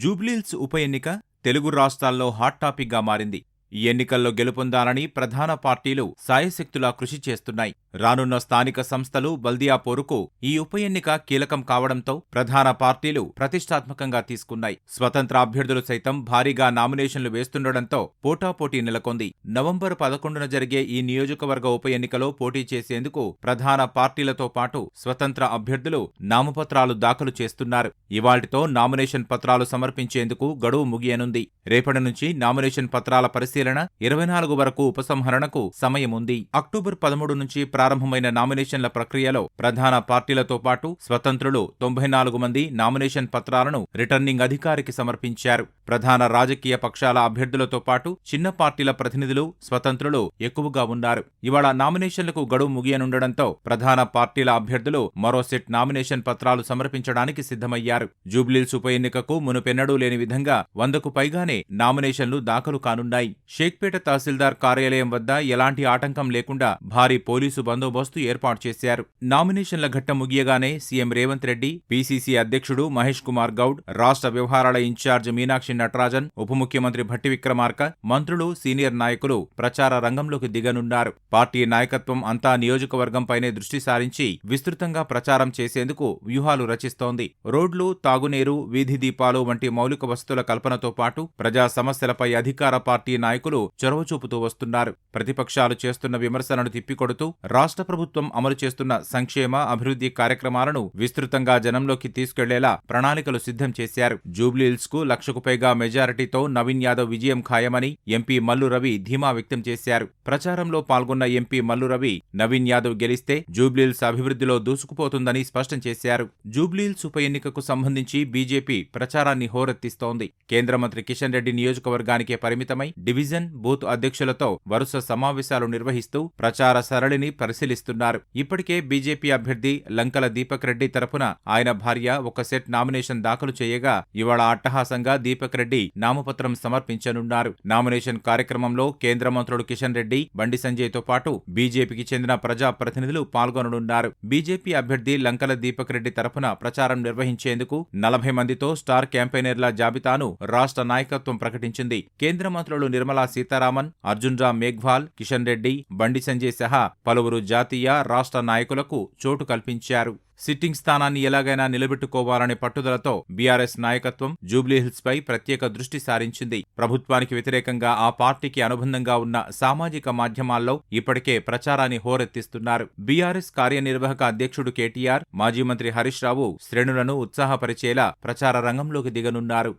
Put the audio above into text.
జూబ్లీల్స్ ఉప ఎన్నిక తెలుగు రాష్ట్రాల్లో హాట్ టాపిక్గా మారింది. ఈ ఎన్నికల్లో గెలుపొందాలని ప్రధాన పార్టీలు సాయశక్తులా కృషి చేస్తున్నాయి. రానున్న స్థానిక సంస్థలు బల్దియా పోరుకు ఈ ఉప ఎన్నిక కీలకం కావడంతో ప్రధాన పార్టీలు ప్రతిష్టాత్మకంగా తీసుకున్నాయి. స్వతంత్ర అభ్యర్థులు సైతం భారీగా నామినేషన్లు వేస్తుండటంతో పోటాపోటీ నెలకొంది. నవంబర్ పదకొండున జరిగే ఈ నియోజకవర్గ ఉప ఎన్నికలో పోటీ చేసేందుకు ప్రధాన పార్టీలతో పాటు స్వతంత్ర అభ్యర్థులు నామపత్రాలు దాఖలు చేస్తున్నారు. ఇవాల్టితో నామినేషన్ పత్రాలు సమర్పించేందుకు గడువు ముగియనుంది. రేపటి నుంచి నామినేషన్ పత్రాల పరిశీలన ఇరవై నాలుగు వరకు ఉపసంహరణకు సమయం ఉంది అక్టోబర్ పదమూడు నుంచి ప్రారంభమైన నామినేషన్ల ప్రక్రియలో ప్రధాన పార్టీలతో పాటు స్వతంత్రులు తొంభై నాలుగు మంది నామినేషన్ పత్రాలను రిటర్నింగ్ అధికారికి సమర్పించారు. ప్రధాన రాజకీయ పక్షాల అభ్యర్థులతో పాటు చిన్న పార్టీల ప్రతినిధులు స్వతంత్రులు ఎక్కువగా ఉన్నారు. ఇవాళ నామినేషన్లకు గడువు ముగియనుండడంతో ప్రధాన పార్టీల అభ్యర్థులు మరో సెట్ నామినేషన్ పత్రాలు సమర్పించడానికి సిద్ధమయ్యారు. జూబ్లీల్స్ ఉప ఎన్నికకు మునుపెన్నడూ లేని విధంగా వందకు పైగానే నామినేషన్లు దాఖలు కానున్నాయి. షేక్పేట తహసీల్దార్ కార్యాలయం వద్ద ఎలాంటి ఆటంకం లేకుండా భారీ పోలీసు బందోబస్తు ఏర్పాటు చేశారు. నామినేషన్ల ఘట్టం ముగియగానే సీఎం రేవంత్ రెడ్డి పీసీసీ అధ్యక్షుడు మహేష్ కుమార్ గౌడ్ రాష్ట్ర వ్యవహారాల ఇన్ఛార్జ్ మీనాక్షి నటరాజన్ ఉప ముఖ్యమంత్రి భట్టి విక్రమార్క మంత్రులు సీనియర్ నాయకులు ప్రచార రంగంలోకి దిగనున్నారు. పార్టీ నాయకత్వం అంతా నియోజకవర్గంపైనే దృష్టి సారించి విస్తృతంగా ప్రచారం చేసేందుకు వ్యూహాలు రచిస్తోంది. రోడ్లు తాగునీరు వీధి దీపాలు వంటి మౌలిక వసతుల కల్పనతో పాటు ప్రజా సమస్యలపై అధికార పార్టీ నాయకులు చొరవ చూపుతూ వస్తున్నారు. ప్రతిపక్షాలు చేస్తున్న విమర్శలను తిప్పికొడుతూ రాష్ట్ర ప్రభుత్వం అమలు చేస్తున్న సంక్షేమ అభివృద్ధి కార్యక్రమాలను విస్తృతంగా జనంలోకి తీసుకెళ్ళేలా ప్రణాళికలు సిద్ధం చేశారు. జూబ్లీహిల్స్కు లక్షకు పైగా మెజారిటీతో నవీన్ యాదవ్ విజయం ఖాయమని ఎంపీ మల్లు రవి ధీమా వ్యక్తం చేశారు. ప్రచారంలో పాల్గొన్న ఎంపీ మల్లు రవి నవీన్ యాదవ్ గెలిస్తే జూబ్లీహిల్స్ అభివృద్ధిలో దూసుకుపోతుందని స్పష్టం చేశారు. జూబ్లీహిల్స్ ఉప ఎన్నికకు సంబంధించి బీజేపీ ప్రచారాన్ని హోరెత్తిస్తోంది. కేంద్ర మంత్రి కిషన్ రెడ్డి నియోజకవర్గానికే పరిమితమై డివిజన్ బూత్ అధ్యక్షులతో వరుస సమావేశాలు నిర్వహిస్తూ ప్రచార సరళిని పరిశీలిస్తున్నారు. ఇప్పటికే బీజేపీ అభ్యర్థి లంకల దీపక్ రెడ్డి తరపున ఆయన భార్య ఒక సెట్ నామినేషన్ దాఖలు చేయగా ఇవాళ అట్టహాసంగా దీపక్ రెడ్డి నామపత్రం సమర్పించనున్నారు. నామినేషన్ కార్యక్రమంలో కేంద్ర మంత్రుడు కిషన్ రెడ్డి బండి సంజయ్తో పాటు బీజేపీకి చెందిన ప్రజా ప్రతినిధులు పాల్గొననున్నారు. బీజేపీ అభ్యర్థి లంకల దీపక్ రెడ్డి తరపున ప్రచారం నిర్వహించేందుకు నలభై మందితో స్టార్ క్యాంపెయినర్ల జాబితాను రాష్ట్ర నాయకత్వం ప్రకటించింది. కేంద్ర మంత్రులు నిర్మలా సీతారామన్ అర్జున్ రామ్ మేఘ్వాల్ కిషన్ రెడ్డి బండి సంజయ్ సహా పలువురు జాతీయ రాష్ట్ర నాయకులకు చోటు కల్పించారు. సిట్టింగ్ స్థానాన్ని ఎలాగైనా నిలబెట్టుకోవాలనే పట్టుదలతో బీఆర్ఎస్ నాయకత్వం జూబ్లీహిల్స్ పై ప్రత్యేక దృష్టి సారించింది. ప్రభుత్వానికి వ్యతిరేకంగా ఆ పార్టీకి అనుబంధంగా ఉన్న సామాజిక మాధ్యమాల్లో ఇప్పటికే ప్రచారాన్ని హోరెత్తిస్తున్నారు. బీఆర్ఎస్ కార్యనిర్వాహక అధ్యక్షుడు కేటీఆర్ మాజీ మంత్రి హరీష్ రావు శ్రేణులను ఉత్సాహపరిచేలా ప్రచార రంగంలోకి దిగనున్నారు.